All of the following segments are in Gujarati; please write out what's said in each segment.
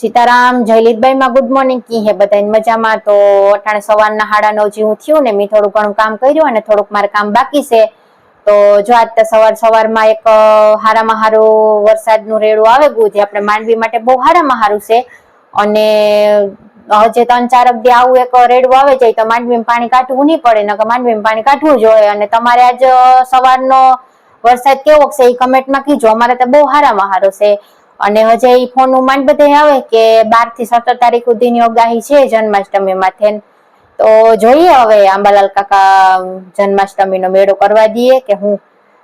સીતારામ જયલીતભાઈ માં ગુડ મોર્નિંગ કી હે બધાને મજામાં. તો અટાણે સવારના સાડા નવ જેવું થયું ને મેં થોડું ઘણું કામ કર્યું અને થોડુંક મારે કામ બાકી છે. તો જો આજ સવાર સવારમાં એક હારામાં હારું વરસાદનું રેડું આવે જે આપણે માંડવી માટે બહુ હારામાં હારું છે. અને હજે ત્રણ ચાર અબ્દી આવું એક રેડવું આવે જાય તો માંડવીમાં પાણી કાઢવું નહીં પડે, નકર માંડવીમાં પાણી કાઢવું જોઈએ. અને તમારે આજ સવારનો વરસાદ કેવો છે એ કમેન્ટમાં કીજો. અમારે તો બહુ હારામાં હારો છે. અને હજે એ ફોનનું માંડ બધે આવે કે બારથી સત્તર તારીખ સુધીની ઓગાહી છે જન્માષ્ટમી માથે તો જોઈએ હવે આંબાલાલ કાકા જન્માષ્ટમીનો મેળો કરવા દઈએ કે હું.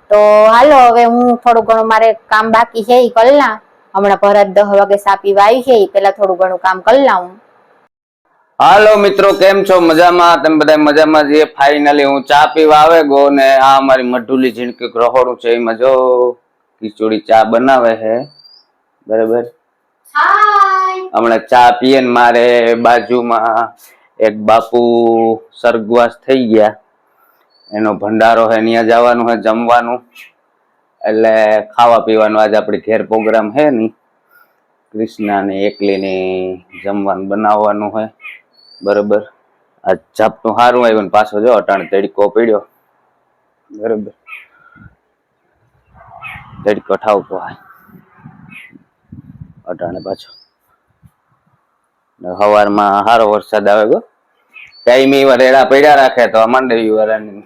તો હાલો હવે હું થોડું ઘણું મારે કામ બાકી છે ઈ કલ્લા હમણાં ભરત દહ વાગે સાપી વાઈ છે એ પેલા થોડું ઘણું કામ કલ્લા હું હાલો મિત્રો, કેમ છો? મજામાં? તમે બધા મજામાં જઈએ ફાઇનલી હું ચા પીવા આવે, ગો ને આ અમારી મઢુલી ઝીણકી રહોડું છે, એમાં જો ખીચોડી ચા બનાવે છે. બરાબર? હમણાં ચા પીએ ને મારે બાજુમાં એક બાપુ સર્ગવાસ થઈ ગયા. એનો ભંડારો છે ત્યાં જવાનું છે જમવાનું. એટલે ખાવા પીવાનું આજે આપણી ઘેર પ્રોગ્રામ છે ની. કૃષ્ણાને એકલીને જમવાનું બનાવવાનું હોય બરોબર? આ જાપનું સારું આવ્યું ને પાછો જો અટાણે તડકો પીડ્યો. બરોબર? તડકો ઠાવતો હોય. અટાણે પાછો. સવારમાં સારો વરસાદ આવે ગો. ટાઈમ એવા પડ્યા રાખે તો માંડવી વાળાની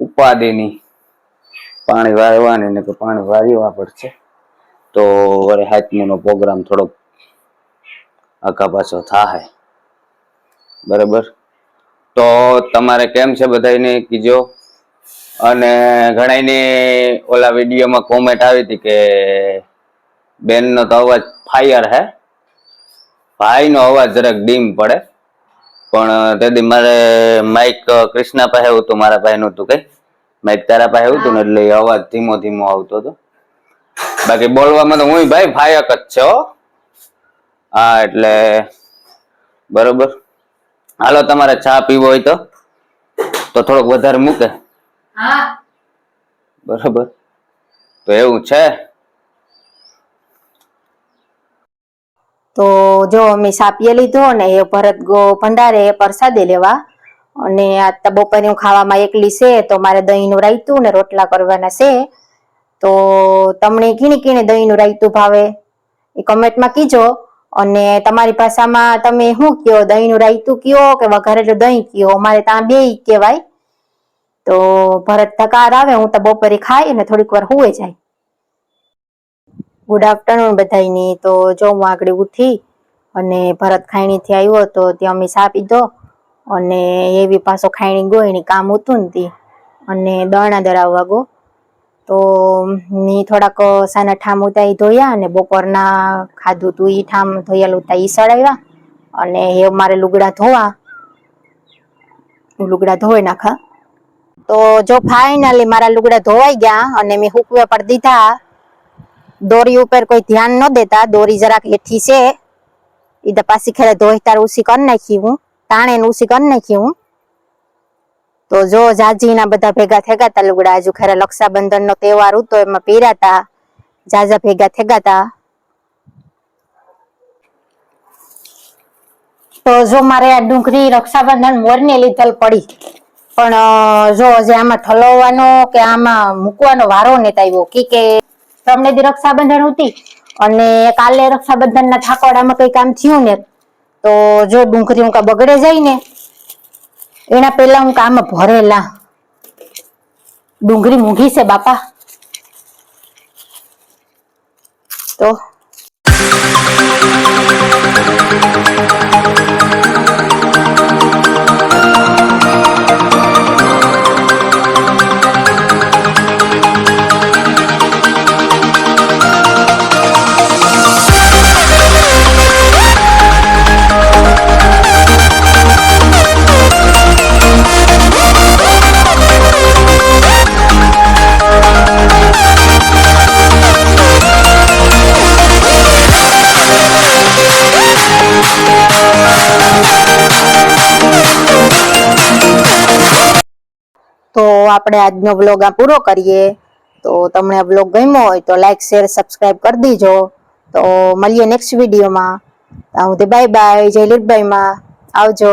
ઉપાધિની પાણી વારવાની ને પાણી વારવા પડશે. તો વરે હાથમીનો પ્રોગ્રામ થોડોક આખા પાછો થાય બરાબર? તો તમારે કેમ છે બધાને કીજો અને ઘણાને ઓલા વિડીયોમાં કોમેન્ટ આવી હતી કે બેનનો તો અવાજ ફાયર હે. ભાઈનો અવાજ જરાક ડીમ પડે. પણ તેથી મારે માઇક કૃષ્ણા પાસે હતું મારા પાસે નહોતું કઈ. માઇક તારા પાસે હતું ને એટલે અવાજ ધીમો ધીમો આવતો હતો. બાકી બોલવામાં તો હું ભાઈ ફાયક જ છે હો. હા એટલે બરોબર. હાલો તમારે ચા પીવો હોય તો. તો થોડોક વધારે મૂકે. બરોબર. તો એવું છે. તો જો અમે સાપીએ લીધો ને એ ભરત ભંડારે પ્રસાદે લેવા અને આ બપોરે હું ખાવામાં એકલી છે, તો મારે દહીંનું રાયતું ને રોટલા કરવાના છે. તો તમને કીણી કીણી દહીંનું રાયતું ભાવે એ કમેન્ટમાં કીજો. અને તમારી ભાષામાં તમે શું કયો? દહીંનું રાયતું કયો કે વઘારેલું દહીં કયો? અમારે ત્યાં બે કહેવાય. તો ભરત થકાર આવે, હું તો બપોરે ખાઈ અને થોડીક વાર હુએ જાય. ગુડ આફ્ટરનૂન બધાયની. તો જો હું આગળ ઉઠી અને ભરત ખાયણીથી આવ્યો તો ત્યાં અમે સા પીધો અને એવી પાછો ખાયણી ગયો એની કામ હતું ને તી. અને દણા દળાવવા ગો. તો મેં થોડાક સાના ઠામ ઉતા ધોયા અને બપોરના ખાધું તું એ ઠામ ધોયેલું ઉતા ઈ સડાવ્યા અને એ મારે લુગડા ધોવા. લુગડા ધોઈ નાખા. તો જો ફાઇનલી મારા લુગડા ધોવાઈ ગયા અને મેં હુકવે પર દીધા દોરી ઉપર કોઈ ધ્યાન ન દેતા, દોરી જરાક હેઠી છે એ તો ખેરે ધોઈ તાર ઉસી કરી નાખી હું તાણે ઉસી કરી નાખી હું. તો જો જાજી ના બધા ભેગા થેગા તા લુગડા, હજુ ખેરે રક્ષાબંધન નો તહેવાર હતો એમાં પહેરાતા, જાજા ભેગા થેગા તા. તો જો મારે આ ડુંગળી રક્ષાબંધન મોરની લીધેલ પડી, પણ જો જે આમાં ઠલવવાનો કે આમાં મૂકવાનો વારો નથી આવ્યો કી કે તમને બી રક્ષાબંધન હતી અને કાલે રક્ષાબંધન ના થાકોડામાં કઈ કામ થયું ને, તો જો ડુંગળી હું બગડે જાય ને એના પહેલા હું કામ ભરેલા. ડુંગળી મૂંઘી છે બાપા. તો આપણે આજનો વ્લોગ આ પૂરો કરીએ. તો તમને આ વ્લોગ ગમ્યો હોય તો લાઈક શેર સબસ્ક્રાઇબ કરી દીજો. તો મળીએ નેક્સ્ટ વિડીયોમાં હું તે બાય બાય જય લીટબાઈમાં આવજો.